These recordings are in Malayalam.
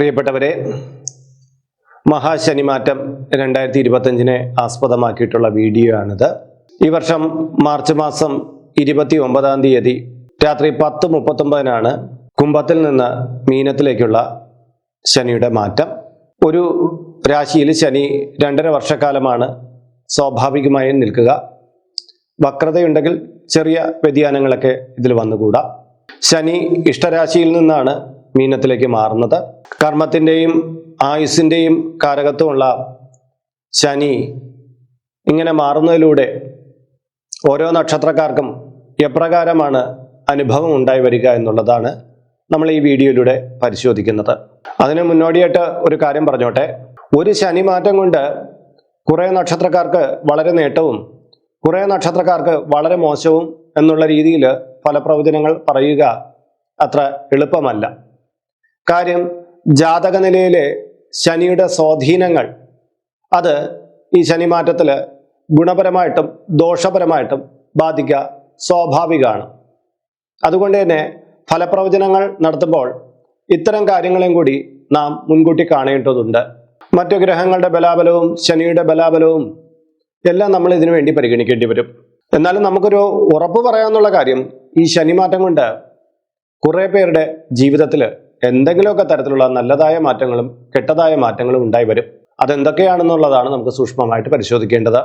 പ്രിയപ്പെട്ടവരെ മഹാശനിമാറ്റം രണ്ടായിരത്തി ഇരുപത്തഞ്ചിനെ ആസ്പദമാക്കിയിട്ടുള്ള വീഡിയോ ആണിത് ഈ വർഷം മാർച്ച് മാസം ഇരുപത്തി ഒമ്പതാം തീയതി രാത്രി പത്ത് മുപ്പത്തൊമ്പതിനാണ് കുംഭത്തിൽ നിന്ന് മീനത്തിലേക്കുള്ള ശനിയുടെ മാറ്റം. ഒരു രാശിയിൽ ശനി രണ്ടര വർഷക്കാലമാണ് സ്വാഭാവികമായും നിൽക്കുക. വക്രതയുണ്ടെങ്കിൽ ചെറിയ വ്യതിയാനങ്ങളൊക്കെ ഇതിൽ വന്നുകൂടാ. ശനി ഇഷ്ടരാശിയിൽ നിന്നാണ് മീനത്തിലേക്ക് മാറുന്നത്. കർമ്മത്തിന്റെയും ആയുസിന്റെയും കാരകത്വമുള്ള ശനി ഇങ്ങനെ മാറുന്നതിലൂടെ ഓരോ നക്ഷത്രക്കാർക്കും എപ്രകാരമാണ് അനുഭവം ഉണ്ടായി വരിക എന്നുള്ളതാണ് നമ്മൾ ഈ വീഡിയോയിലൂടെ പരിശോധിക്കുന്നത്. അതിന് മുന്നോടിയായിട്ട് ഒരു കാര്യം പറഞ്ഞോട്ടെ. ഒരു ശനി മാറ്റം കൊണ്ട് കുറേ നക്ഷത്രക്കാർക്ക് വളരെ നേട്ടവും കുറേ നക്ഷത്രക്കാർക്ക് വളരെ മോശവും എന്നുള്ള രീതിയിൽ ഫലപ്രവചനങ്ങൾ പറയുക അത്ര എളുപ്പമല്ല. കാര്യം ജാതക നിലയിലെ ശനിയുടെ സ്വാധീനങ്ങൾ അത് ഈ ശനിമാറ്റത്തിൽ ഗുണപരമായിട്ടും ദോഷപരമായിട്ടും ബാധിക്കുക സ്വാഭാവികമാണ്. അതുകൊണ്ട് തന്നെ ഫലപ്രവചനങ്ങൾ നടത്തുമ്പോൾ ഇത്തരം കാര്യങ്ങളെയും കൂടി നാം മുൻകൂട്ടി കാണേണ്ടതുണ്ട്. മറ്റു ഗ്രഹങ്ങളുടെ ബലാബലവും ശനിയുടെ ബലാബലവും എല്ലാം നമ്മൾ ഇതിനു വേണ്ടി പരിഗണിക്കേണ്ടി വരും. എന്നാലും നമുക്കൊരു ഉറപ്പ് പറയാമെന്നുള്ള കാര്യം ഈ ശനിമാറ്റം കൊണ്ട് കുറേ പേരുടെ ജീവിതത്തിൽ എന്തെങ്കിലുമൊക്കെ തരത്തിലുള്ള നല്ലതായ മാറ്റങ്ങളും കെട്ടതായ മാറ്റങ്ങളും ഉണ്ടായി വരും. അതെന്തൊക്കെയാണെന്നുള്ളതാണ് നമുക്ക് സൂക്ഷ്മമായിട്ട് പരിശോധിക്കേണ്ടത്.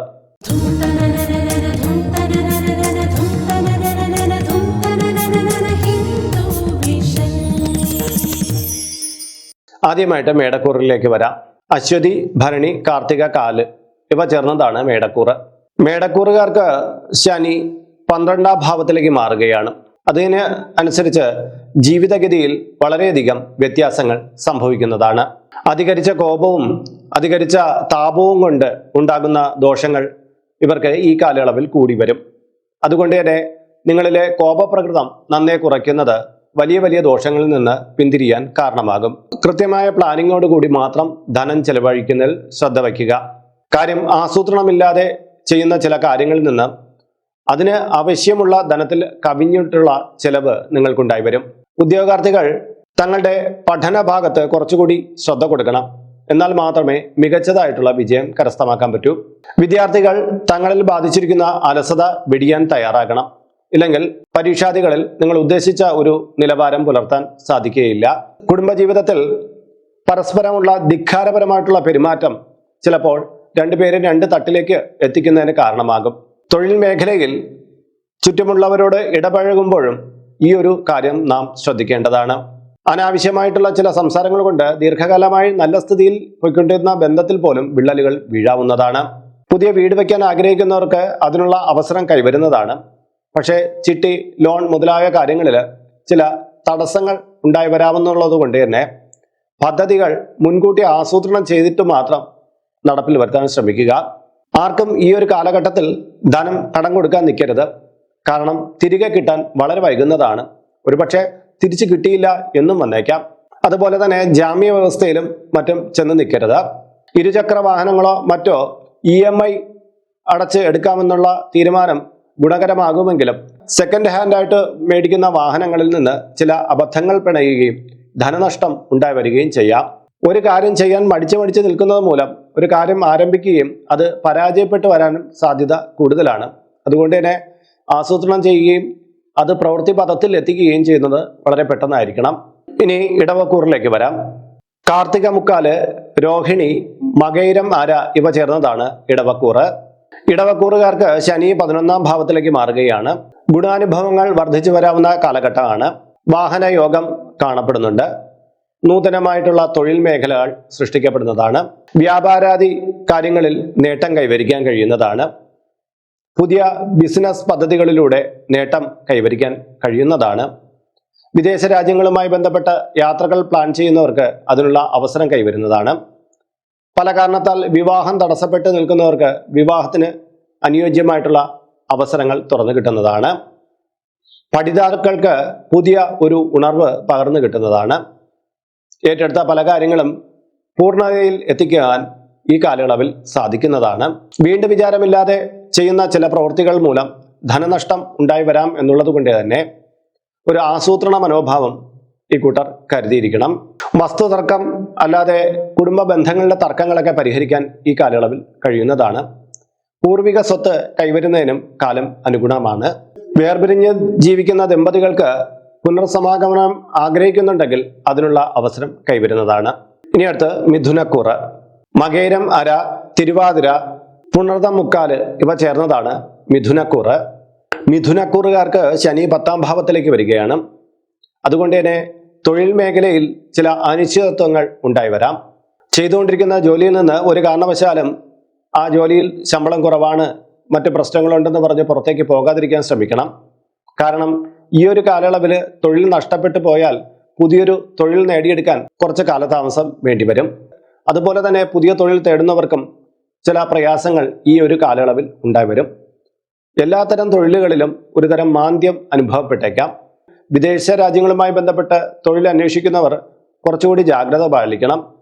ആദ്യമായിട്ട് മേടക്കൂറിലേക്ക് വരാം. അശ്വതി ഭരണി കാർത്തിക കാൽ ഇവ ചേർന്നതാണ് മേടക്കൂറ്. മേടക്കൂറുകാർക്ക് ശനി പന്ത്രണ്ടാം ഭാവത്തിലേക്ക് മാറുകയാണ്. അതിന് അനുസരിച്ച് ജീവിതഗതിയിൽ വളരെയധികം വ്യത്യാസങ്ങൾ സംഭവിക്കുന്നതാണ്. അധികരിച്ച കോപവും അധികരിച്ച താപവും കൊണ്ട് ഉണ്ടാകുന്ന ദോഷങ്ങൾ ഇവർക്ക് ഈ കാലയളവിൽ കൂടി വരും. അതുകൊണ്ട് തന്നെ നിങ്ങളിലെ കോപപ്രകൃതം നന്നേ കുറയ്ക്കുന്നത് വലിയ വലിയ ദോഷങ്ങളിൽ നിന്ന് പിന്തിരിയാൻ കാരണമാകും. കൃത്യമായ പ്ലാനിങ്ങോട് കൂടി മാത്രം ധനം ചെലവഴിക്കുന്നതിൽ ശ്രദ്ധ വയ്ക്കുക. കാര്യം ആസൂത്രണമില്ലാതെ ചെയ്യുന്ന ചില കാര്യങ്ങളിൽ നിന്ന് അതിന് ആവശ്യമുള്ള ധനത്തിൽ കവിഞ്ഞിട്ടുള്ള ചെലവ് നിങ്ങൾക്കുണ്ടായി വരും. ഉദ്യോഗാർത്ഥികൾ തങ്ങളുടെ പഠന ഭാഗത്ത് കുറച്ചുകൂടി ശ്രദ്ധ കൊടുക്കണം. എന്നാൽ മാത്രമേ മികച്ചതായിട്ടുള്ള വിജയം കരസ്ഥമാക്കാൻ പറ്റൂ. വിദ്യാർത്ഥികൾ തങ്ങളിൽ ബാധിച്ചിരിക്കുന്ന അലസത വെടിയാൻ തയ്യാറാകണം. ഇല്ലെങ്കിൽ പരീക്ഷാദികളിൽ നിങ്ങൾ ഉദ്ദേശിച്ച ഒരു നിലവാരം പുലർത്താൻ സാധിക്കുകയില്ല. കുടുംബജീവിതത്തിൽ പരസ്പരമുള്ള ധിക്കാരപരമായിട്ടുള്ള പെരുമാറ്റം ചിലപ്പോൾ രണ്ടുപേരെ രണ്ട് തട്ടിലേക്ക് എത്തിക്കുന്നതിന് കാരണമാകും. തൊഴിൽ മേഖലയിൽ ചുറ്റുമുള്ളവരോട് ഇടപഴകുമ്പോഴും ഈ ഒരു കാര്യം നാം ശ്രദ്ധിക്കേണ്ടതാണ്. അനാവശ്യമായിട്ടുള്ള ചില സംസാരങ്ങൾ കൊണ്ട് ദീർഘകാലമായി നല്ല സ്ഥിതിയിൽ പോയിക്കൊണ്ടിരുന്ന ബന്ധത്തിൽ പോലും വിള്ളലുകൾ വീഴാവുന്നതാണ്. പുതിയ വീട് വയ്ക്കാൻ ആഗ്രഹിക്കുന്നവർക്ക് അതിനുള്ള അവസരം കൈവരുന്നതാണ്. പക്ഷേ ചിട്ടി ലോൺ മുതലായ കാര്യങ്ങളിൽ ചില തടസ്സങ്ങൾ ഉണ്ടായി വരാമെന്നുള്ളത് കൊണ്ട് തന്നെ പദ്ധതികൾ മുൻകൂട്ടി ആസൂത്രണം ചെയ്തിട്ട് മാത്രം നടപ്പിൽ വരുത്താൻ ശ്രമിക്കുക. ആർക്കും ഈ ഒരു കാലഘട്ടത്തിൽ ധനം കടം കൊടുക്കാൻ നിൽക്കരുത്. കാരണം തിരികെ കിട്ടാൻ വളരെ വൈകുന്നതാണ്. ഒരുപക്ഷെ തിരിച്ചു കിട്ടിയില്ല എന്നും വന്നേക്കാം. അതുപോലെ തന്നെ ജാമ്യ വ്യവസ്ഥയിലും മറ്റും ചെന്ന് നിൽക്കരുത്. ഇരുചക്ര വാഹനങ്ങളോ മറ്റോ ഇ എം ഐ അടച്ച് എടുക്കാമെന്നുള്ള തീരുമാനം ഗുണകരമാകുമെങ്കിലും സെക്കൻഡ് ഹാൻഡായിട്ട് മേടിക്കുന്ന വാഹനങ്ങളിൽ നിന്ന് ചില അബദ്ധങ്ങൾ പിണയുകയും ധനനഷ്ടം ഉണ്ടായി വരികയും ചെയ്യാം. ഒരു കാര്യം ചെയ്യാൻ മടിച്ചു മടിച്ച് നിൽക്കുന്നത് മൂലം ഒരു കാര്യം ആരംഭിക്കുകയും അത് പരാജയപ്പെട്ടു വരാനും സാധ്യത കൂടുതലാണ്. അതുകൊണ്ട് തന്നെ ആസൂത്രണം ചെയ്യുകയും അത് പ്രവൃത്തി പദത്തിൽ എത്തിക്കുകയും ചെയ്യുന്നത് വളരെ പെട്ടെന്നായിരിക്കണം. ഇനി ഇടവക്കൂറിലേക്ക് വരാം. കാർത്തിക മുക്കാൽ രോഹിണി മകൈരം ആര ഇവ ചേർന്നതാണ് ഇടവക്കൂറ്. ഇടവക്കൂറുകാർക്ക് ശനി പതിനൊന്നാം ഭാവത്തിലേക്ക് മാറുകയാണ്. ഗുണാനുഭവങ്ങൾ വർദ്ധിച്ചു വരാവുന്ന കാലഘട്ടമാണ്. വാഹന യോഗം കാണപ്പെടുന്നുണ്ട്. നൂതനമായിട്ടുള്ള തൊഴിൽ മേഖലകൾ സൃഷ്ടിക്കപ്പെടുന്നതാണ്. വ്യാപാരാദി കാര്യങ്ങളിൽ നേട്ടം കൈവരിക്കാൻ കഴിയുന്നതാണ്. പുതിയ ബിസിനസ് പദ്ധതികളിലൂടെ നേട്ടം കൈവരിക്കാൻ കഴിയുന്നതാണ്. വിദേശ രാജ്യങ്ങളുമായി ബന്ധപ്പെട്ട യാത്രകൾ പ്ലാൻ ചെയ്യുന്നവർക്ക് അതിനുള്ള അവസരം കൈവരുന്നതാണ്. പല കാരണത്താൽ വിവാഹം തടസ്സപ്പെട്ട് നിൽക്കുന്നവർക്ക് വിവാഹത്തിന് അനുയോജ്യമായിട്ടുള്ള അവസരങ്ങൾ തുറന്നു കിട്ടുന്നതാണ്. പഠിതാക്കൾക്ക് പുതിയ ഒരു ഉണർവ് പകർന്നു കിട്ടുന്നതാണ്. ഏറ്റെടുത്ത പല കാര്യങ്ങളും പൂർണതയിൽ എത്തിക്കാൻ ഈ കാലയളവിൽ സാധിക്കുന്നതാണ്. വീണ്ടും വിചാരമില്ലാതെ ചെയ്യുന്ന ചില പ്രവൃത്തികൾ മൂലം ധനനഷ്ടം ഉണ്ടായി വരാം എന്നുള്ളത് കൊണ്ട് തന്നെ ഒരു ആസൂത്രണ മനോഭാവം ഈ കൂട്ടർ കരുതിയിരിക്കണം. വസ്തുതർക്കം അല്ലാതെ കുടുംബ ബന്ധങ്ങളുടെ തർക്കങ്ങളൊക്കെ പരിഹരിക്കാൻ ഈ കാലയളവിൽ കഴിയുന്നതാണ്. പൂർവിക സ്വത്ത് കൈവരുന്നതിനും കാലം അനുഗുണമാണ്. വേർപിരിഞ്ഞ് ജീവിക്കുന്ന ദമ്പതികൾക്ക് പുനർസമാഗമനം ആഗ്രഹിക്കുന്നുണ്ടെങ്കിൽ അതിനുള്ള അവസരം കൈവരുന്നതാണ്. ഇനി അടുത്ത് മിഥുനക്കൂറ്. മകേരം അര തിരുവാതിര പുണർതം മുക്കാൽ ഇവ ചേർന്നതാണ് മിഥുനക്കൂറ്. മിഥുനക്കൂറുകാർക്ക് ശനി പത്താം ഭാവത്തിലേക്ക് വരികയാണ്. അതുകൊണ്ട് തന്നെ തൊഴിൽ മേഖലയിൽ ചില അനിശ്ചിതത്വങ്ങൾ ഉണ്ടായി വരാം. ചെയ്തുകൊണ്ടിരിക്കുന്ന ജോലിയിൽ നിന്ന് ഒരു കാരണവശാലും ആ ജോലിയിൽ ശമ്പളം കുറവാണ് മറ്റ് പ്രശ്നങ്ങളുണ്ടെന്ന് പറഞ്ഞ് പുറത്തേക്ക് പോകാതിരിക്കാൻ ശ്രമിക്കണം. കാരണം ഈ ഒരു കാലയളവിൽ തൊഴിൽ നഷ്ടപ്പെട്ടു പോയാൽ പുതിയൊരു തൊഴിൽ നേടിയെടുക്കാൻ കുറച്ച് കാലതാമസം വേണ്ടിവരും അതുപോലെ തന്നെ പുതിയ തൊഴിൽ തേടുന്നവർക്കും ചില പ്രയാസങ്ങൾ ഈ ഒരു കാലയളവിൽ ഉണ്ടായി വരും. എല്ലാത്തരം തൊഴിലുകളിലും ഒരുതരം മാന്ദ്യം അനുഭവപ്പെട്ടേക്കാം. വിദേശ രാജ്യങ്ങളുമായി ബന്ധപ്പെട്ട് തൊഴിൽ അന്വേഷിക്കുന്നവർ കുറച്ചുകൂടി ജാഗ്രത പാലിക്കണം.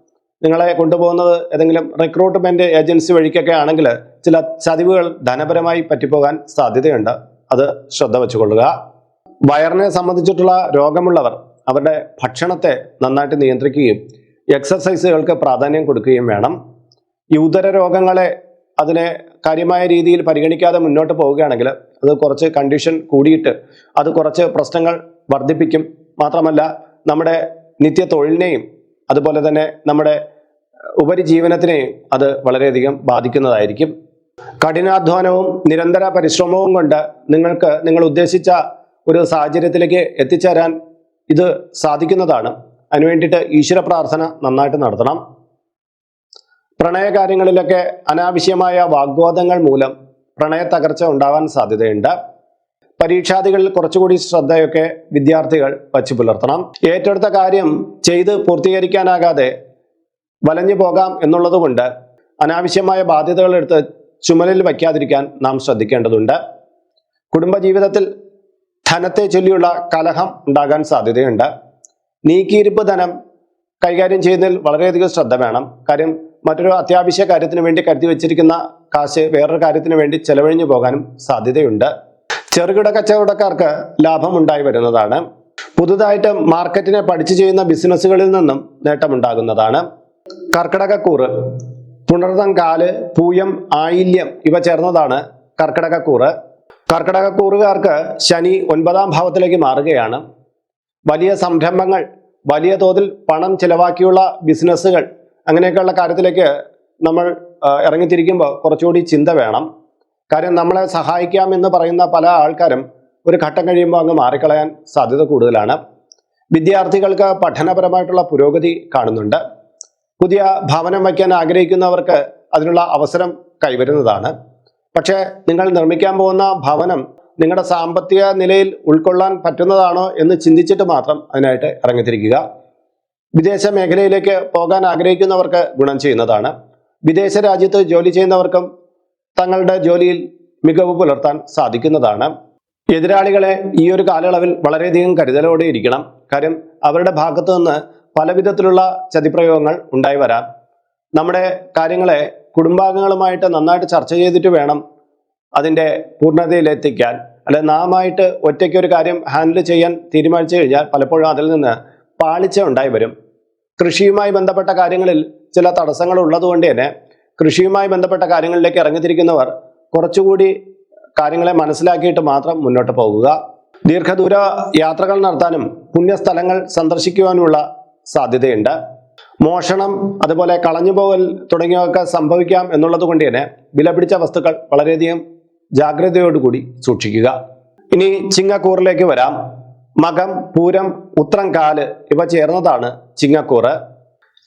നിങ്ങളെ കൊണ്ടുപോകുന്നത് ഏതെങ്കിലും റിക്രൂട്ട്മെന്റ് ഏജൻസി വഴിക്കൊക്കെ ആണെങ്കിൽ ചില ചതിവുകൾ ധനപരമായി പറ്റിപ്പോകാൻ സാധ്യതയുണ്ട്. അത് ശ്രദ്ധ വെച്ചുകൊള്ളുക. വയറിനെ സംബന്ധിച്ചിട്ടുള്ള രോഗമുള്ളവർ അവരുടെ ഭക്ഷണത്തെ നന്നായിട്ട് നിയന്ത്രിക്കുകയും എക്സസൈസുകൾക്ക് പ്രാധാന്യം കൊടുക്കുകയും വേണം. ഈ ഉദര രോഗങ്ങളെ അതിനെ കാര്യമായ രീതിയിൽ പരിഗണിക്കാതെ മുന്നോട്ട് പോവുകയാണെങ്കിൽ അത് കുറച്ച് കണ്ടീഷൻ കൂടിയിട്ട് അത് കുറച്ച് പ്രശ്നങ്ങൾ വർദ്ധിപ്പിക്കും. മാത്രമല്ല നമ്മുടെ നിത്യ തൊഴിലിനെയും അതുപോലെ തന്നെ നമ്മുടെ ഉപരിജീവനത്തിനെയും അത് വളരെയധികം ബാധിക്കുന്നതായിരിക്കും. കഠിനാധ്വാനവും നിരന്തര പരിശ്രമവും കൊണ്ട് നിങ്ങൾക്ക് നിങ്ങൾ ഉദ്ദേശിച്ച ഒരു സാഹചര്യത്തിലേക്ക് എത്തിച്ചേരാൻ ഇത് സാധിക്കുന്നതാണ്. അതിനുവേണ്ടിയിട്ട് ഈശ്വര പ്രാർത്ഥന നന്നായിട്ട് നടത്തണം. പ്രണയകാര്യങ്ങളിലൊക്കെ അനാവശ്യമായ വാഗ്വാദങ്ങൾ മൂലം പ്രണയ തകർച്ച ഉണ്ടാവാൻ സാധ്യതയുണ്ട്. പരീക്ഷാദികളിൽ കുറച്ചുകൂടി ശ്രദ്ധയൊക്കെ വിദ്യാർത്ഥികൾ വച്ചു പുലർത്തണം. ഏറ്റെടുത്ത കാര്യം ചെയ്ത് പൂർത്തീകരിക്കാനാകാതെ വലഞ്ഞു പോകാം എന്നുള്ളതുകൊണ്ട് അനാവശ്യമായ ബാധ്യതകൾ എടുത്ത് ചുമലിൽ വയ്ക്കാതിരിക്കാൻ നാം ശ്രദ്ധിക്കേണ്ടതുണ്ട്. കുടുംബജീവിതത്തിൽ ധനത്തെ ചൊല്ലിയുള്ള കലഹം ഉണ്ടാകാൻ സാധ്യതയുണ്ട്. നീക്കിയിരിപ്പ് ധനം കൈകാര്യം ചെയ്യുന്നതിൽ വളരെയധികം ശ്രദ്ധ വേണം. കാര്യം മറ്റൊരു അത്യാവശ്യ കാര്യത്തിന് വേണ്ടി കരുതി വെച്ചിരിക്കുന്ന കാശ് വേറൊരു കാര്യത്തിന് വേണ്ടി ചെലവഴിഞ്ഞു പോകാനും സാധ്യതയുണ്ട്. ചെറുകിട കച്ചവടക്കാർക്ക് ലാഭം ഉണ്ടായി വരുന്നതാണ്. പുതുതായിട്ട് മാർക്കറ്റിനെ പഠിച്ചു ചെയ്യുന്ന ബിസിനസ്സുകളിൽ നിന്നും നേട്ടമുണ്ടാകുന്നതാണ്. കർക്കിടകക്കൂറ് പുണർതം കാൽ പൂയം ആയില്യം ഇവ ചേർന്നതാണ് കർക്കിടകക്കൂറ്. കർക്കിടകക്കൂറുകാർക്ക് ശനി ഒൻപതാം ഭാവത്തിലേക്ക് മാറുകയാണ്. വലിയ സംരംഭങ്ങൾ വലിയ തോതിൽ പണം ചിലവാക്കിയുള്ള ബിസിനസ്സുകൾ അങ്ങനെയൊക്കെയുള്ള കാര്യത്തിലേക്ക് നമ്മൾ ഇറങ്ങിത്തിരിക്കുമ്പോൾ കുറച്ചുകൂടി ചിന്ത വേണം. കാര്യം നമ്മളെ സഹായിക്കാം എന്ന് പറയുന്ന പല ആൾക്കാരും ഒരു ഘട്ടം കഴിയുമ്പോൾ അങ്ങ് മാറിക്കളയാൻ സാധ്യത കൂടുതലാണ്. വിദ്യാർത്ഥികൾക്ക് പഠനപരമായിട്ടുള്ള പുരോഗതി കാണുന്നുണ്ട്. പുതിയ ഭവനം വയ്ക്കാൻ ആഗ്രഹിക്കുന്നവർക്ക് അതിനുള്ള അവസരം കൈവരുന്നതാണ്. പക്ഷേ നിങ്ങൾ നിർമ്മിക്കാൻ പോകുന്ന ഭവനം നിങ്ങളുടെ സാമ്പത്തിക നിലയിൽ ഉൾക്കൊള്ളാൻ പറ്റുന്നതാണോ എന്ന് ചിന്തിച്ചിട്ട് മാത്രം അതിനായിട്ട് ഇറങ്ങിത്തിരിക്കുക. വിദേശ മേഖലയിലേക്ക് പോകാൻ ആഗ്രഹിക്കുന്നവർക്ക് ഗുണം ചെയ്യുന്നതാണ്. വിദേശ രാജ്യത്ത് ജോലി ചെയ്യുന്നവർക്കും തങ്ങളുടെ ജോലിയിൽ മികവ് പുലർത്താൻ സാധിക്കുന്നതാണ്. എതിരാളികളെ ഈ ഒരു കാലയളവിൽ വളരെയധികം കരുതലോടെ ഇരിക്കണം. കാര്യം അവരുടെ ഭാഗത്തു നിന്ന് പലവിധത്തിലുള്ള ചതിപ്രയോഗങ്ങൾ ഉണ്ടായി വരാം. നമ്മുടെ കാര്യങ്ങളെ കുടുംബാംഗങ്ങളുമായിട്ട് നന്നായിട്ട് ചർച്ച ചെയ്തിട്ട് വേണം അതിന്റെ പൂർണതയിലെത്തിക്കാൻ. അല്ലെ നാമായിട്ട് ഒറ്റയ്ക്ക് ഒരു കാര്യം ഹാൻഡിൽ ചെയ്യാൻ തീരുമാനിച്ചു കഴിഞ്ഞാൽ പലപ്പോഴും അതിൽ നിന്ന് പാളിച്ച ഉണ്ടായി വരും. കൃഷിയുമായി ബന്ധപ്പെട്ട കാര്യങ്ങളിൽ ചില തടസ്സങ്ങൾ ഉള്ളതുകൊണ്ട് തന്നെ കൃഷിയുമായി ബന്ധപ്പെട്ട കാര്യങ്ങളിലേക്ക് ഇറങ്ങിത്തിരിക്കുന്നവർ കുറച്ചുകൂടി കാര്യങ്ങളെ മനസ്സിലാക്കിയിട്ട് മാത്രം മുന്നോട്ട് പോകുക ദീർഘദൂര യാത്രകൾ നടത്താനും പുണ്യസ്ഥലങ്ങൾ സന്ദർശിക്കുവാനുമുള്ള സാധ്യതയുണ്ട്. മോഷണം അതുപോലെ കളഞ്ഞുപോകൽ തുടങ്ങിയവയൊക്കെ സംഭവിക്കാം എന്നുള്ളത് കൊണ്ട് തന്നെ വിലപിടിച്ച വസ്തുക്കൾ വളരെയധികം ജാഗ്രതയോടുകൂടി സൂക്ഷിക്കുക. ഇനി ചിങ്ങക്കൂറിലേക്ക് വരാം. മകം പൂരം ഉത്രം കാൽ ഇവ ചേർന്നതാണ് ചിങ്ങക്കൂറ്.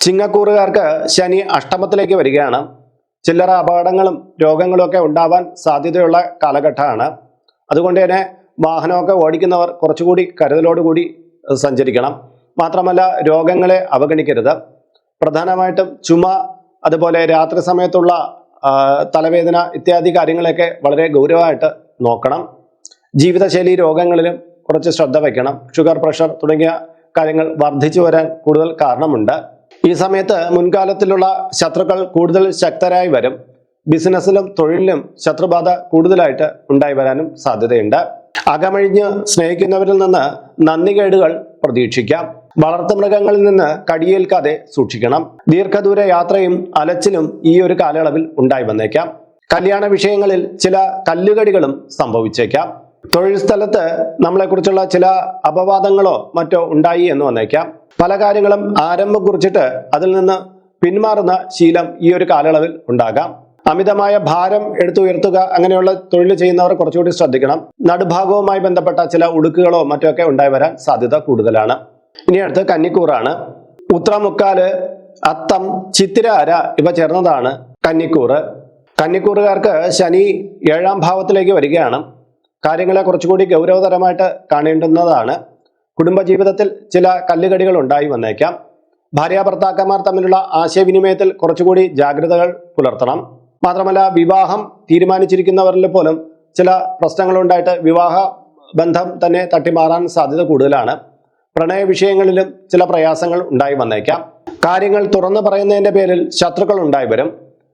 ചിങ്ങക്കൂറുകാർക്ക് ശനി അഷ്ടമത്തിലേക്ക് വരികയാണ്. ചില്ലറ അപകടങ്ങളും രോഗങ്ങളും ഒക്കെ ഉണ്ടാവാൻ സാധ്യതയുള്ള കാലഘട്ടമാണ്. അതുകൊണ്ട് തന്നെ വാഹനമൊക്കെ ഓടിക്കുന്നവർ കുറച്ചുകൂടി കരുതലോടുകൂടി സഞ്ചരിക്കണം. മാത്രമല്ല രോഗങ്ങളെ അവഗണിക്കരുത്. പ്രധാനമായിട്ടും ചുമ അതുപോലെ രാത്രി സമയത്തുള്ള തലവേദന ഇത്യാദി കാര്യങ്ങളെയൊക്കെ വളരെ ഗൗരവമായിട്ട് നോക്കണം. ജീവിതശൈലി രോഗങ്ങളിലും കുറച്ച് ശ്രദ്ധ വയ്ക്കണം. ഷുഗർ പ്രഷർ തുടങ്ങിയ കാര്യങ്ങൾ വർദ്ധിച്ചു വരാൻ കൂടുതൽ കാരണമുണ്ട്. ഈ സമയത്ത് മുൻകാലത്തിലുള്ള ശത്രുക്കൾ കൂടുതൽ ശക്തരായി വരും. ബിസിനസ്സിലും തൊഴിലിലും ശത്രുബാധ കൂടുതലായിട്ട് ഉണ്ടായി വരാനും സാധ്യതയുണ്ട്. അകമഴിഞ്ഞ് സ്നേഹിക്കുന്നവരിൽ നിന്ന് നന്ദികേടുകൾ പ്രതീക്ഷിക്കാം. വളർത്തുമൃഗങ്ങളിൽ നിന്ന് കടിയേൽക്കാതെ സൂക്ഷിക്കണം. ദീർഘദൂര യാത്രയും അലച്ചിലും ഈ ഒരു കാലയളവിൽ ഉണ്ടായി വന്നേക്കാം. കല്യാണ വിഷയങ്ങളിൽ ചില കല്ലുകടികളും സംഭവിച്ചേക്കാം. തൊഴിൽ സ്ഥലത്ത് നമ്മളെക്കുറിച്ചുള്ള ചില അപവാദങ്ങളോ മറ്റോ ഉണ്ടായി എന്ന് വന്നേക്കാം. പല കാര്യങ്ങളും ആരംഭം കുറിച്ചിട്ട് അതിൽ നിന്ന് പിന്മാറുന്ന ശീലം ഈ ഒരു കാലയളവിൽ ഉണ്ടാകാം. അമിതമായ ഭാരം എടുത്തുയർത്തുക അങ്ങനെയുള്ള തൊഴിൽ ചെയ്യുന്നവർ കുറച്ചുകൂടി ശ്രദ്ധിക്കണം. നടുഭാഗവുമായി ബന്ധപ്പെട്ട ചില ഉടുക്കുകളോ മറ്റോ ഒക്കെ ഉണ്ടായി വരാൻ സാധ്യത കൂടുതലാണ്. ഇനി അടുത്ത് കന്നിക്കൂറാണ്. ഉത്രമുക്കാൽ അത്തം ചിത്തിരാര ഇവ ചേർന്നതാണ് കന്നിക്കൂറ്. കന്നിക്കൂറുകാർക്ക് ശനി ഏഴാം ഭാവത്തിലേക്ക് വരികയാണ്. കാര്യങ്ങളെ കുറച്ചുകൂടി ഗൗരവതരമായിട്ട് കാണേണ്ടുന്നതാണ്. കുടുംബജീവിതത്തിൽ ചില കല്ലുകടികൾ ഉണ്ടായി വന്നേക്കാം. ഭാര്യ ഭർത്താക്കന്മാർ തമ്മിലുള്ള ആശയവിനിമയത്തിൽ കുറച്ചുകൂടി ജാഗ്രതകൾ പുലർത്തണം. മാത്രമല്ല വിവാഹം തീരുമാനിച്ചിരിക്കുന്നവരിൽ പോലും ചില പ്രശ്നങ്ങളുണ്ടായിട്ട് വിവാഹ ബന്ധം തന്നെ തട്ടിമാറാൻ സാധ്യത കൂടുതലാണ്. പ്രണയ വിഷയങ്ങളിലും ചില പ്രയാസങ്ങൾ ഉണ്ടായി വന്നേക്കാം. കാര്യങ്ങൾ തുറന്നു പറയുന്നതിന്റെ പേരിൽ ശത്രുക്കൾ ഉണ്ടായി വരും.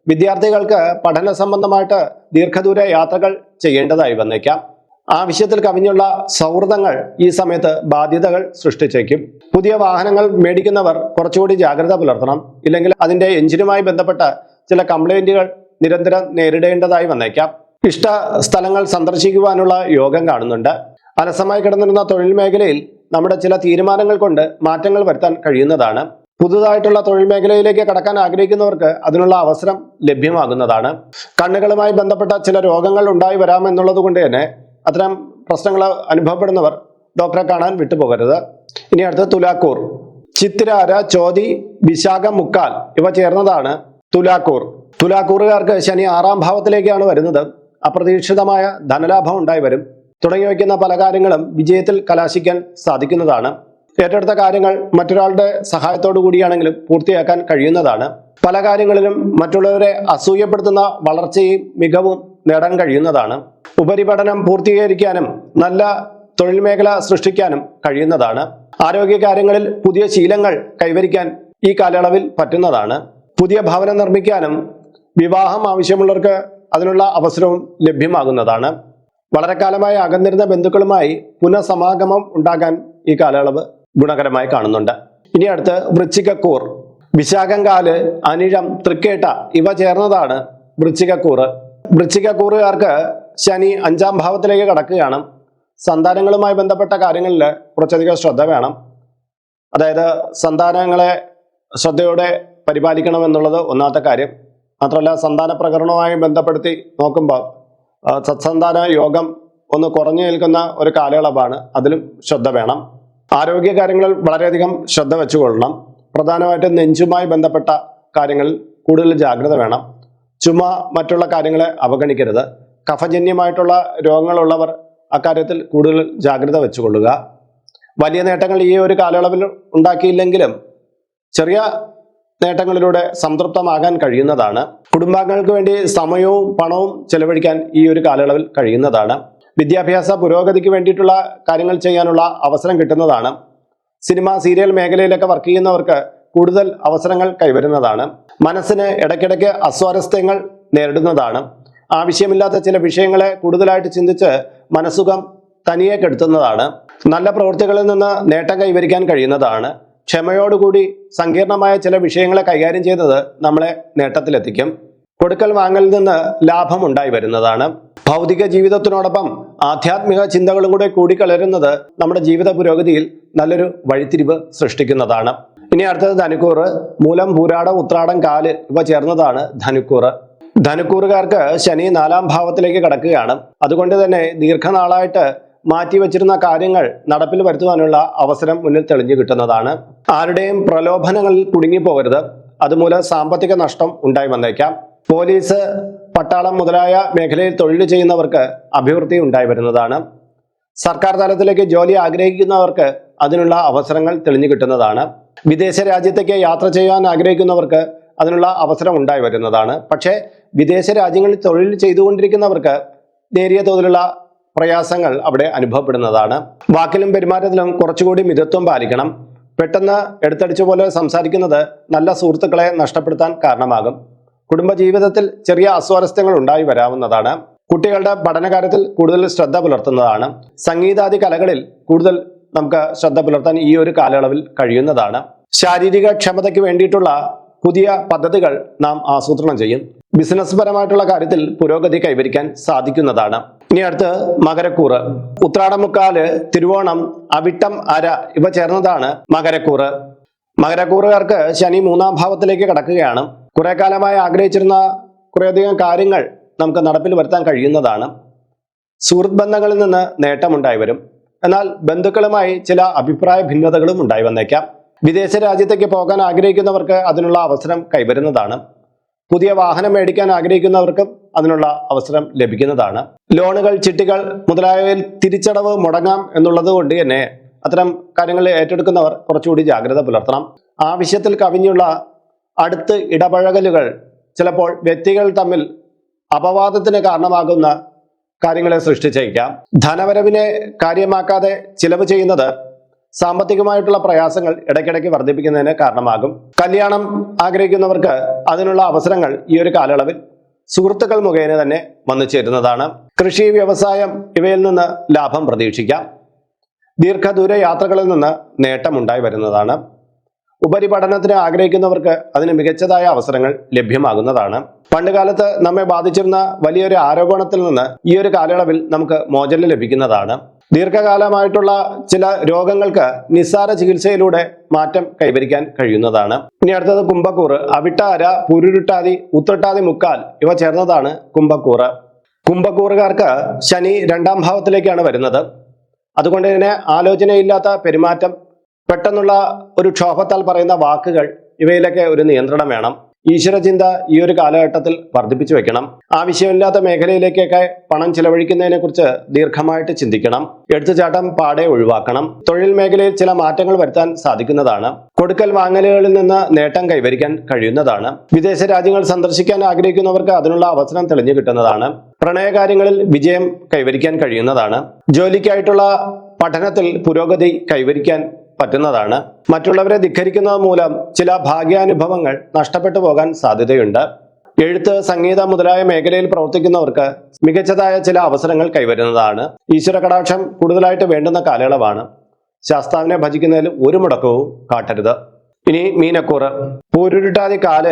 വിദ്യാർത്ഥികൾക്ക് പഠന സംബന്ധമായിട്ട് ദീർഘദൂര യാത്രകൾ ചെയ്യേണ്ടതായി വന്നേക്കാം. ആവശ്യത്തിൽ കവിഞ്ഞുള്ള സൗഹൃദങ്ങൾ ഈ സമയത്ത് ബാധ്യതകൾ സൃഷ്ടിച്ചേക്കും. പുതിയ വാഹനങ്ങൾ മേടിക്കുന്നവർ കുറച്ചുകൂടി ജാഗ്രത പുലർത്തണം. ഇല്ലെങ്കിൽ അതിന്റെ എഞ്ചിനുമായി ബന്ധപ്പെട്ട ചില കംപ്ലൈന്റുകൾ നിരന്തരം നേരിടേണ്ടതായി വന്നേക്കാം. ഇഷ്ട സ്ഥലങ്ങൾ സന്ദർശിക്കുവാനുള്ള യോഗം കാണുന്നുണ്ട്. അലസമായി കിടന്നിരുന്ന തൊഴിൽ മേഖലയിൽ നമ്മുടെ ചില തീരുമാനങ്ങൾ കൊണ്ട് മാറ്റങ്ങൾ വരുത്താൻ കഴിയുന്നതാണ്. പുതുതായിട്ടുള്ള തൊഴിൽ മേഖലയിലേക്ക് കടക്കാൻ ആഗ്രഹിക്കുന്നവർക്ക് അതിനുള്ള അവസരം ലഭ്യമാകുന്നതാണ്. കണ്ണുകളുമായി ബന്ധപ്പെട്ട ചില രോഗങ്ങൾ ഉണ്ടായി വരാമെന്നുള്ളത് കൊണ്ട് തന്നെ അത്തരം പ്രശ്നങ്ങൾ അനുഭവപ്പെടുന്നവർ ഡോക്ടറെ കാണാൻ വിട്ടുപോകരുത്. ഇനി അടുത്ത തുലാക്കൂർ. ചിത്തിരാര ചോതി വിശാഖ മുക്കാൽ ഇവ ചേർന്നതാണ് തുലാക്കൂർ. തുലാക്കൂറുകാർക്ക് ശനി ആറാം ഭാവത്തിലേക്കാണ് വരുന്നത്. അപ്രതീക്ഷിതമായ ധനലാഭം ഉണ്ടായി വരും. തുടങ്ങി വയ്ക്കുന്ന പല കാര്യങ്ങളും വിജയത്തിൽ കലാശിക്കാൻ സാധിക്കുന്നതാണ്. ഏറ്റെടുത്ത കാര്യങ്ങൾ മറ്റൊരാളുടെ സഹായത്തോടു കൂടിയാണെങ്കിലും പൂർത്തിയാക്കാൻ കഴിയുന്നതാണ്. പല കാര്യങ്ങളിലും മറ്റുള്ളവരെ അസൂയപ്പെടുത്തുന്ന വളർച്ചയും മികവും നേടാൻ കഴിയുന്നതാണ്. ഉപരിപഠനം പൂർത്തീകരിക്കാനും നല്ല തൊഴിൽ മേഖല സൃഷ്ടിക്കാനും കഴിയുന്നതാണ്. ആരോഗ്യ കാര്യങ്ങളിൽ പുതിയ ശീലങ്ങൾ കൈവരിക്കാൻ ഈ കാലയളവിൽ പറ്റുന്നതാണ്. പുതിയ ഭവനം നിർമ്മിക്കാനും വിവാഹം ആവശ്യമുള്ളവർക്ക് അതിനുള്ള അവസരവും ലഭ്യമാകുന്നതാണ്. വളരെ കാലമായി അകന്നിരുന്ന ബന്ധുക്കളുമായി പുനഃസമാഗമം ഉണ്ടാകാൻ ഈ കാലയളവ് ഗുണകരമായി കാണുന്നുണ്ട്. ഇനി അടുത്ത് വൃശ്ചികക്കൂർ. വിശാഖങ്കാൽ അനിഴം തൃക്കേട്ട ഇവ ചേർന്നതാണ് വൃശ്ചികക്കൂറ്. വൃശ്ചികക്കൂറുകാർക്ക് ശനി അഞ്ചാം ഭാവത്തിലേക്ക് കടക്കുകയാണ്. സന്താനങ്ങളുമായി ബന്ധപ്പെട്ട കാര്യങ്ങളിൽ കുറച്ചധികം ശ്രദ്ധ വേണം. അതായത് സന്താനങ്ങളെ ശ്രദ്ധയോടെ പരിപാലിക്കണം എന്നുള്ളത് ഒന്നാമത്തെ കാര്യം. മാത്രമല്ല സന്താന പ്രകരണവുമായി ബന്ധപ്പെടുത്തി നോക്കുമ്പോൾ സത്സന്താന യോഗം ഒന്ന് കുറഞ്ഞു നിൽക്കുന്ന ഒരു കാലയളവാണ്. അതിലും ശ്രദ്ധ വേണം. ആരോഗ്യ കാര്യങ്ങളിൽ വളരെയധികം ശ്രദ്ധ വെച്ചുകൊള്ളണം. പ്രധാനമായിട്ടും നെഞ്ചുമായി ബന്ധപ്പെട്ട കാര്യങ്ങളിൽ കൂടുതൽ ജാഗ്രത വേണം. ചുമ മറ്റുള്ള കാര്യങ്ങളെ അവഗണിക്കരുത്. കഫജന്യമായിട്ടുള്ള രോഗങ്ങളുള്ളവർ അക്കാര്യത്തിൽ കൂടുതൽ ജാഗ്രത വെച്ചുകൊള്ളുക. വലിയ നേട്ടങ്ങൾ ഈ ഒരു കാലയളവിൽ ഉണ്ടാക്കിയില്ലെങ്കിലും ചെറിയ നേട്ടങ്ങളിലൂടെ സംതൃപ്തമാകാൻ കഴിയുന്നതാണ്. കുടുംബാംഗങ്ങൾക്ക് വേണ്ടി സമയവും പണവും ചെലവഴിക്കാൻ ഈ ഒരു കാലയളവിൽ കഴിയുന്നതാണ്. വിദ്യാഭ്യാസ പുരോഗതിക്ക് വേണ്ടിയിട്ടുള്ള കാര്യങ്ങൾ ചെയ്യാനുള്ള അവസരം കിട്ടുന്നതാണ്. സിനിമ സീരിയൽ മേഖലയിലൊക്കെ വർക്ക് ചെയ്യുന്നവർക്ക് കൂടുതൽ അവസരങ്ങൾ കൈവരുന്നതാണ്. മനസ്സിന് ഇടയ്ക്കിടയ്ക്ക് അസ്വാരസ്യങ്ങൾ നേരിടുന്നതാണ്. ആവശ്യമില്ലാത്ത ചില വിഷയങ്ങളെ കൂടുതലായിട്ട് ചിന്തിച്ച് മനസ്സുഖം തനിയെ കെടുത്തുന്നതാണ്. നല്ല പ്രവൃത്തികളിൽ നിന്ന് നേട്ടം കൈവരിക്കാൻ കഴിയുന്നതാണ്. ക്ഷമയോടുകൂടി സങ്കീർണമായ ചില വിഷയങ്ങളെ കൈകാര്യം ചെയ്യുന്നത് നമ്മളെ നേട്ടത്തിലെത്തിക്കും. കൊടുക്കൽ വാങ്ങലിൽ നിന്ന് ലാഭം ഉണ്ടായി വരുന്നതാണ്. ഭൗതിക ജീവിതത്തിനോടൊപ്പം ആധ്യാത്മിക ചിന്തകളും കൂടെ കൂടിക്കലരുന്നത് നമ്മുടെ ജീവിത പുരോഗതിയിൽ നല്ലൊരു വഴിത്തിരിവ് സൃഷ്ടിക്കുന്നതാണ്. ഇനി അടുത്തത് ധനുക്കൂറ്. മൂലം പൂരാടം ഉത്രാടം കാൽ ഇവ ചേർന്നതാണ് ധനുക്കൂറ്. ധനുക്കൂറുകാർക്ക് ശനി നാലാം ഭാവത്തിലേക്ക് കടക്കുകയാണ്. അതുകൊണ്ട് തന്നെ ദീർഘനാളായിട്ട് മാറ്റി വച്ചിരുന്ന കാര്യങ്ങൾ നടപ്പിൽ വരുത്തുവാനുള്ള അവസരം മുന്നിൽ തെളിഞ്ഞു കിട്ടുന്നതാണ്. ആരുടെയും പ്രലോഭനങ്ങളിൽ കുടുങ്ങിപ്പോകരുത്. അതുമൂലം സാമ്പത്തിക നഷ്ടം ഉണ്ടായി വന്നേക്കാം. പോലീസ് പട്ടാളം മുതലായ മേഖലയിൽ തൊഴിൽ ചെയ്യുന്നവർക്ക് അഭിവൃദ്ധി ഉണ്ടായി വരുന്നതാണ്. സർക്കാർ തലത്തിലേക്ക് ജോലി ആഗ്രഹിക്കുന്നവർക്ക് അതിനുള്ള അവസരങ്ങൾ തെളിഞ്ഞു കിട്ടുന്നതാണ്. വിദേശ രാജ്യത്തേക്ക് യാത്ര ചെയ്യാൻ ആഗ്രഹിക്കുന്നവർക്ക് അതിനുള്ള അവസരം ഉണ്ടായി വരുന്നതാണ്. പക്ഷേ വിദേശ രാജ്യങ്ങളിൽ തൊഴിൽ ചെയ്തുകൊണ്ടിരിക്കുന്നവർക്ക് നേരിയ തോതിലുള്ള പ്രയാസങ്ങൾ അവിടെ അനുഭവപ്പെടുന്നതാണ്. വാക്കിലും പെരുമാറ്റത്തിലും കുറച്ചുകൂടി മിതത്വം പാലിക്കണം. പെട്ടെന്ന് എടുത്തടിച്ച പോലെ സംസാരിക്കുന്നത് നല്ല സുഹൃത്തുക്കളെ നഷ്ടപ്പെടുത്താൻ കാരണമാകും. കുടുംബജീവിതത്തിൽ ചെറിയ അസ്വാരസ്യങ്ങൾ ഉണ്ടായി വരാവുന്നതാണ്. കുട്ടികളുടെ പഠനകാര്യത്തിൽ കൂടുതൽ ശ്രദ്ധ പുലർത്തുന്നതാണ്. സംഗീതാദി കലകളിൽ കൂടുതൽ നമുക്ക് ശ്രദ്ധ പുലർത്താൻ ഈ ഒരു കാലയളവിൽ കഴിയുന്നതാണ്. ശാരീരിക ക്ഷമതയ്ക്ക് വേണ്ടിയിട്ടുള്ള പുതിയ പദ്ധതികൾ നാം ആസൂത്രണം ചെയ്യും. ബിസിനസ് പരമായിട്ടുള്ള കാര്യത്തിൽ പുരോഗതി കൈവരിക്കാൻ സാധിക്കുന്നതാണ്. ഇനി അടുത്ത് മകരക്കൂറ്. ഉത്രാടമുക്കാൽ തിരുവോണം അവിട്ടം അര ഇവ ചേർന്നതാണ് മകരക്കൂറ്. മകരക്കൂറുകാർക്ക് ശനി മൂന്നാം ഭാവത്തിലേക്ക് കടക്കുകയാണ്. കുറെ കാലമായി ആഗ്രഹിച്ചിരുന്ന കുറേയധികം കാര്യങ്ങൾ നമുക്ക് നടപ്പിൽ വരുത്താൻ കഴിയുന്നതാണ്. സുഹൃത്ത് ബന്ധങ്ങളിൽ നിന്ന് നേട്ടമുണ്ടായി വരും. എന്നാൽ ബന്ധുക്കളുമായി ചില അഭിപ്രായ ഭിന്നതകളും ഉണ്ടായി വന്നേക്കാം. വിദേശ രാജ്യത്തേക്ക് പോകാൻ ആഗ്രഹിക്കുന്നവർക്ക് അതിനുള്ള അവസരം കൈവരുന്നതാണ്. പുതിയ വാഹനം മേടിക്കാൻ ആഗ്രഹിക്കുന്നവർക്കും അതിനുള്ള അവസരം ലഭിക്കുന്നതാണ്. ലോണുകൾ ചിട്ടികൾ മുതലായവയിൽ തിരിച്ചടവ് മുടങ്ങാം എന്നുള്ളത് കൊണ്ട് തന്നെ അത്തരം കാര്യങ്ങൾ ഏറ്റെടുക്കുന്നവർ കുറച്ചുകൂടി ജാഗ്രത പുലർത്തണം. ആവശ്യത്തിൽ കവിഞ്ഞുള്ള അടുത്ത് ഇടപഴകലുകൾ ചിലപ്പോൾ വ്യക്തികൾ തമ്മിൽ അപവാദത്തിന് കാരണമാകുന്ന കാര്യങ്ങളെ സൃഷ്ടിച്ചേക്കാം. ധനവരവിനെ കാര്യമാക്കാതെ ചിലവ് ചെയ്യുന്നത് സാമ്പത്തികമായിട്ടുള്ള പ്രയാസങ്ങൾ ഇടയ്ക്കിടയ്ക്ക് വർദ്ധിപ്പിക്കുന്നതിന് കാരണമാകും. കല്യാണം ആഗ്രഹിക്കുന്നവർക്ക് അതിനുള്ള അവസരങ്ങൾ ഈ ഒരു കാലയളവിൽ സുഹൃത്തുക്കൾ മുഖേന തന്നെ വന്നു ചേരുന്നതാണ്. കൃഷി വ്യവസായം ഇവയിൽ നിന്ന് ലാഭം പ്രതീക്ഷിക്കാം. ദീർഘദൂര യാത്രകളിൽ നിന്ന് നേട്ടമുണ്ടായി വരുന്നതാണ്. ഉപരിപഠനത്തിന് ആഗ്രഹിക്കുന്നവർക്ക് അതിന് മികച്ചതായ അവസരങ്ങൾ ലഭ്യമാകുന്നതാണ്. പണ്ടുകാലത്ത് നമ്മെ ബാധിച്ചിരുന്ന വലിയൊരു ആരോപണത്തിൽ നിന്ന് ഈ ഒരു കാലയളവിൽ നമുക്ക് മോചനം ലഭിക്കുന്നതാണ്. ദീർഘകാലമായിട്ടുള്ള ചില രോഗങ്ങൾക്ക് നിസ്സാര ചികിത്സയിലൂടെ മാറ്റം കൈവരിക്കാൻ കഴിയുന്നതാണ്. ഇനി അടുത്തത് കുംഭക്കൂറ്. അവിട്ടാര പുരുരുട്ടാതി ഉത്രട്ടാതി മുക്കാൽ ഇവ ചേർന്നതാണ് കുംഭക്കൂറ്. കുംഭക്കൂറുകാർക്ക് ശനി രണ്ടാം ഭാവത്തിലേക്കാണ് വരുന്നത്. അതുകൊണ്ട് തന്നെ ആലോചനയില്ലാത്ത പെരുമാറ്റം പെട്ടെന്നുള്ള ഒരു ക്ഷോഭത്താൽ പറയുന്ന വാക്കുകൾ ഇവയിലൊക്കെ ഒരു നിയന്ത്രണം വേണം. ഈശ്വരചിന്ത ഈ ഒരു കാലഘട്ടത്തിൽ വർദ്ധിപ്പിച്ചു വെക്കണം. ആവശ്യമില്ലാത്ത മേഖലയിലേക്കൊക്കെ പണം ചിലവഴിക്കുന്നതിനെ കുറിച്ച് ദീർഘമായിട്ട് ചിന്തിക്കണം. എടുത്തുചാട്ടം പാടെ ഒഴിവാക്കണം. തൊഴിൽ മേഖലയിൽ ചില മാറ്റങ്ങൾ വരുത്താൻ സാധിക്കുന്നതാണ്. കൊടുക്കൽ വാങ്ങലുകളിൽ നിന്ന് നേട്ടം കൈവരിക്കാൻ കഴിയുന്നതാണ്. വിദേശ രാജ്യങ്ങൾ സന്ദർശിക്കാൻ ആഗ്രഹിക്കുന്നവർക്ക് അതിനുള്ള അവസരം തെളിഞ്ഞു കിട്ടുന്നതാണ്. പ്രണയകാര്യങ്ങളിൽ വിജയം കൈവരിക്കാൻ കഴിയുന്നതാണ്. ജോലിക്കായിട്ടുള്ള പഠനത്തിൽ പുരോഗതി കൈവരിക്കാൻ പറ്റുന്നതാണ്. മറ്റുള്ളവരെ ധിഖരിക്കുന്നത് മൂലം ചില ഭാഗ്യാനുഭവങ്ങൾ നഷ്ടപ്പെട്ടു പോകാൻ സാധ്യതയുണ്ട്. എഴുത്ത് സംഗീത മുതലായ മേഖലയിൽ പ്രവർത്തിക്കുന്നവർക്ക് മികച്ചതായ ചില അവസരങ്ങൾ കൈവരുന്നതാണ്. ഈശ്വര കടാക്ഷം കൂടുതലായിട്ട് വേണ്ടുന്ന കാലയളവാണ്. ശാസ്താവിനെ ഭജിക്കുന്നതിൽ ഒരു മുടക്കവും കാട്ടരുത്. ഇനി മീനക്കൂറ്. പൂരുരുട്ടാതി കാൽ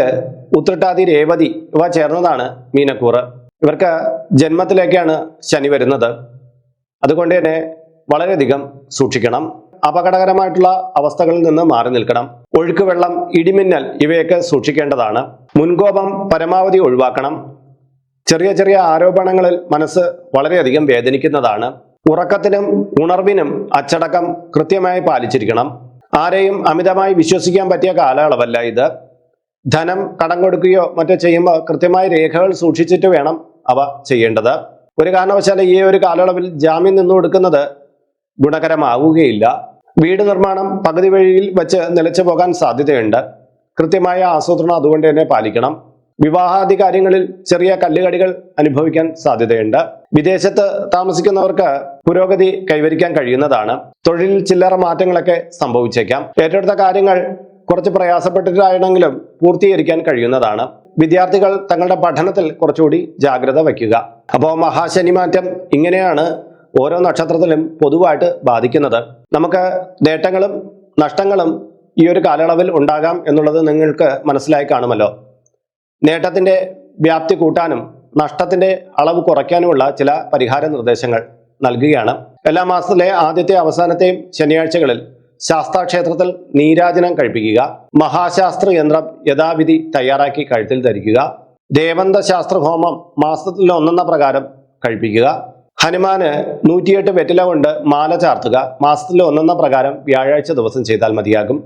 ഉത്രട്ടാതി രേവതി ഇവ ചേർന്നതാണ് മീനക്കൂറ്. ഇവർക്ക് ജന്മത്തിലേക്കാണ് ശനി വരുന്നത്. അതുകൊണ്ട് തന്നെ വളരെയധികം സൂക്ഷിക്കണം. അപകടകരമായിട്ടുള്ള അവസ്ഥകളിൽ നിന്ന് മാറി നിൽക്കണം. ഒഴുക്ക് വെള്ളം ഇടിമിന്നൽ ഇവയൊക്കെ സൂക്ഷിക്കേണ്ടതാണ്. മുൻകോപം പരമാവധി ഒഴിവാക്കണം. ചെറിയ ചെറിയ ആരോപണങ്ങളിൽ മനസ്സ് വളരെയധികം വേദനിക്കുന്നതാണ്. ഉറക്കത്തിനും ഉണർവിനും അച്ചടക്കം കൃത്യമായി പാലിച്ചിരിക്കണം. ആരെയും അമിതമായി വിശ്വസിക്കാൻ പറ്റിയ കാലയളവല്ല ഇത്. ധനം കടം കൊടുക്കുകയോ മറ്റോ ചെയ്യുമ്പോൾ കൃത്യമായ രേഖകൾ സൂക്ഷിച്ചിട്ട് വേണം അവ ചെയ്യേണ്ടത്. ഒരു കാരണവശാലും ഈ ഒരു കാലയളവിൽ ജാമ്യം നിന്നു കൊടുക്കുന്നത് ഗുണകരമാവുകയില്ല. വീട് നിർമ്മാണം പകുതി വഴിയിൽ വെച്ച് നിലച്ചു പോകാൻ സാധ്യതയുണ്ട്. കൃത്യമായ ആസൂത്രണം അതുകൊണ്ട് തന്നെ പാലിക്കണം. വിവാഹാദി കാര്യങ്ങളിൽ ചെറിയ കല്ലുകടികൾ അനുഭവിക്കാൻ സാധ്യതയുണ്ട്. വിദേശത്ത് താമസിക്കുന്നവർക്ക് പുരോഗതി കൈവരിക്കാൻ കഴിയുന്നതാണ്. തൊഴിൽ ചില്ലറ മാറ്റങ്ങളൊക്കെ സംഭവിച്ചേക്കാം. ഏറ്റെടുത്ത കാര്യങ്ങൾ കുറച്ച് പ്രയാസപ്പെട്ടിട്ടാണെങ്കിലും പൂർത്തീകരിക്കാൻ കഴിയുന്നതാണ്. വിദ്യാർത്ഥികൾ തങ്ങളുടെ പഠനത്തിൽ കുറച്ചുകൂടി ജാഗ്രത വയ്ക്കുക. അപ്പോൾ മഹാശനിമാറ്റം ഇങ്ങനെയാണ് ഓരോ നക്ഷത്രത്തിലും പൊതുവായിട്ട് ബാധിക്കുന്നത്. നമുക്ക് നേട്ടങ്ങളും നഷ്ടങ്ങളും ഈ ഒരു കാലയളവിൽ ഉണ്ടാകാം എന്നുള്ളത് നിങ്ങൾക്ക് മനസ്സിലായി കാണുമല്ലോ. നേട്ടത്തിന്റെ വ്യാപ്തി കൂട്ടാനും നഷ്ടത്തിന്റെ അളവ് കുറയ്ക്കാനുമുള്ള ചില പരിഹാര നിർദ്ദേശങ്ങൾ നൽകുകയാണ്. എല്ലാ മാസത്തിലെ ആദ്യത്തെ അവസാനത്തെയും ശനിയാഴ്ചകളിൽ ശാസ്താക്ഷേത്രത്തിൽ നീരാജനം കഴിപ്പിക്കുക. മഹാശാസ്ത്ര യന്ത്രം യഥാവിധി തയ്യാറാക്കി കഴുത്തിൽ ധരിക്കുക. ദേവന്ത ശാസ്ത്ര ഹോമം മാസത്തിൽ പ്രകാരം കഴിപ്പിക്കുക. ഹനുമാന് നൂറ്റിയെട്ട് വെറ്റില കൊണ്ട് മാല ചാർത്തുക. മാസത്തിൽ ഒന്നെന്ന പ്രകാരം വ്യാഴാഴ്ച ദിവസം ചെയ്താൽ മതിയാകും.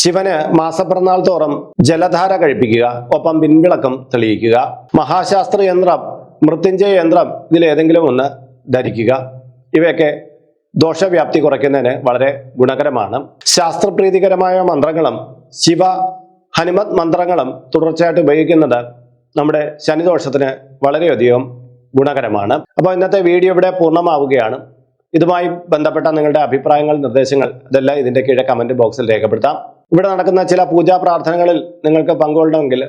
ശിവന് മാസപ്പിറന്നാൾ തോറും ജലധാര കഴിപ്പിക്കുക ഒപ്പം പിൻവിളക്കം തെളിയിക്കുക. മഹാശാസ്ത്ര യന്ത്രം മൃത്യുഞ്ജയ യന്ത്രം ഇതിലേതെങ്കിലും ഒന്ന് ധരിക്കുക. ഇവയൊക്കെ ദോഷവ്യാപ്തി കുറയ്ക്കുന്നതിന് വളരെ ഗുണകരമാണ്. ശാസ്ത്രപ്രീതികരമായ മന്ത്രങ്ങളും ശിവ ഹനുമത് മന്ത്രങ്ങളും തുടർച്ചയായിട്ട് ഉപയോഗിക്കുന്നത് നമ്മുടെ ശനിദോഷത്തിന് വളരെയധികം ഗുണകരമാണ്. അപ്പോൾ ഇന്നത്തെ വീഡിയോ ഇവിടെ പൂർണമാവുകയാണ്. ഇതുമായി ബന്ധപ്പെട്ട നിങ്ങളുടെ അഭിപ്രായങ്ങൾ നിർദ്ദേശങ്ങൾ ഇതെല്ലാം ഇതിന്റെ കീഴെ കമന്റ് ബോക്സിൽ രേഖപ്പെടുത്താം. ഇവിടെ നടക്കുന്ന ചില പൂജാ പ്രാർത്ഥനകളിൽ നിങ്ങൾക്ക് പങ്കുകൊള്ളണമെങ്കിൽ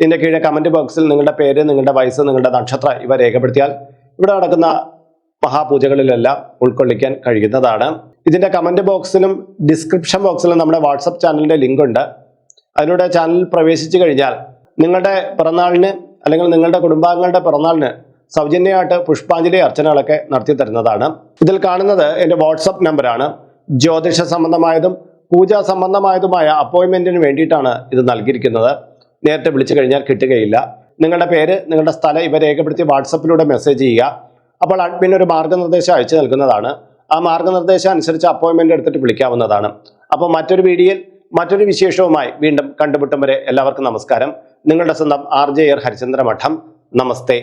ഇതിന്റെ കീഴെ കമന്റ് ബോക്സിൽ നിങ്ങളുടെ പേര് നിങ്ങളുടെ വയസ്സ് നിങ്ങളുടെ നക്ഷത്രം ഇവ രേഖപ്പെടുത്തിയാൽ ഇവിടെ നടക്കുന്ന മഹാപൂജകളിലെല്ലാം ഉൾക്കൊള്ളിക്കാൻ കഴിയുന്നതാണ്. ഇതിന്റെ കമന്റ് ബോക്സിലും ഡിസ്ക്രിപ്ഷൻ ബോക്സിലും നമ്മുടെ വാട്സപ്പ് ചാനലിന്റെ ലിങ്ക് ഉണ്ട്. അതിലൂടെ ചാനലിൽ പ്രവേശിച്ചു കഴിഞ്ഞാൽ നിങ്ങളുടെ പിറന്നാളിന് അല്ലെങ്കിൽ നിങ്ങളുടെ കുടുംബാംഗങ്ങളുടെ പിറന്നാളിന് സൗജന്യമായിട്ട് പുഷ്പാഞ്ജലി അർച്ചനകളൊക്കെ നടത്തി തരുന്നതാണ്. ഇതിൽ കാണുന്നത് എന്റെ വാട്സപ്പ് നമ്പറാണ്. ജ്യോതിഷ സംബന്ധമായതും പൂജാ സംബന്ധമായതുമായ അപ്പോയിൻമെന്റിന് വേണ്ടിയിട്ടാണ് ഇത് നൽകിയിരിക്കുന്നത്. നേരത്തെ വിളിച്ചു കഴിഞ്ഞാൽ കിട്ടുകയില്ല. നിങ്ങളുടെ പേര് നിങ്ങളുടെ സ്ഥലം ഇവ രേഖപ്പെടുത്തി വാട്സപ്പിലൂടെ മെസ്സേജ് ചെയ്യുക. അപ്പോൾ അഡ്മിൻ ഒരു മാർഗനിർദ്ദേശം അയച്ചു നൽകുന്നതാണ്. ആ മാർഗനിർദ്ദേശം അനുസരിച്ച് അപ്പോയിൻമെന്റ് എടുത്തിട്ട് വിളിക്കാവുന്നതാണ്. അപ്പോൾ മറ്റൊരു വീഡിയോയിൽ മറ്റൊരു വിശേഷവുമായി വീണ്ടും കണ്ടുമുട്ടും വരെ എല്ലാവർക്കും നമസ്കാരം. നിങ്ങളുടെ സ്വന്തം ആർ ജെ ആർ ഹരിചന്ദ്ര മഠം നമസ്തേ.